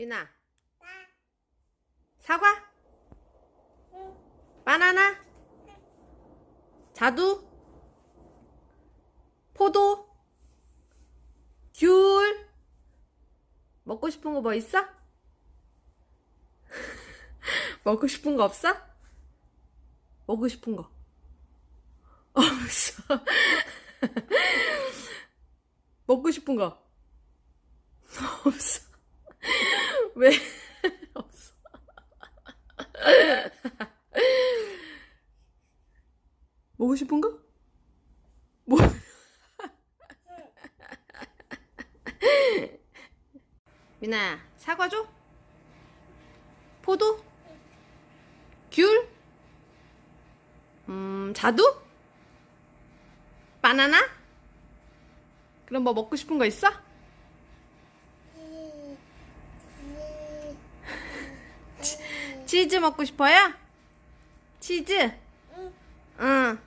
유나. 사과. 바나나. 자두. 포도. 귤. 먹고 싶은 거 뭐 있어? 먹고 싶은 거 없어? 먹고 싶은 거. 없어. 먹고 싶은 거. 없어 왜 없어? 먹고 싶은 거? 뭐? 미나야 사과 줘? 포도? 귤? 음 자두? 바나나? 그럼 뭐 먹고 싶은 거 있어? 치즈 먹고 싶어요? 치즈? 응. 응.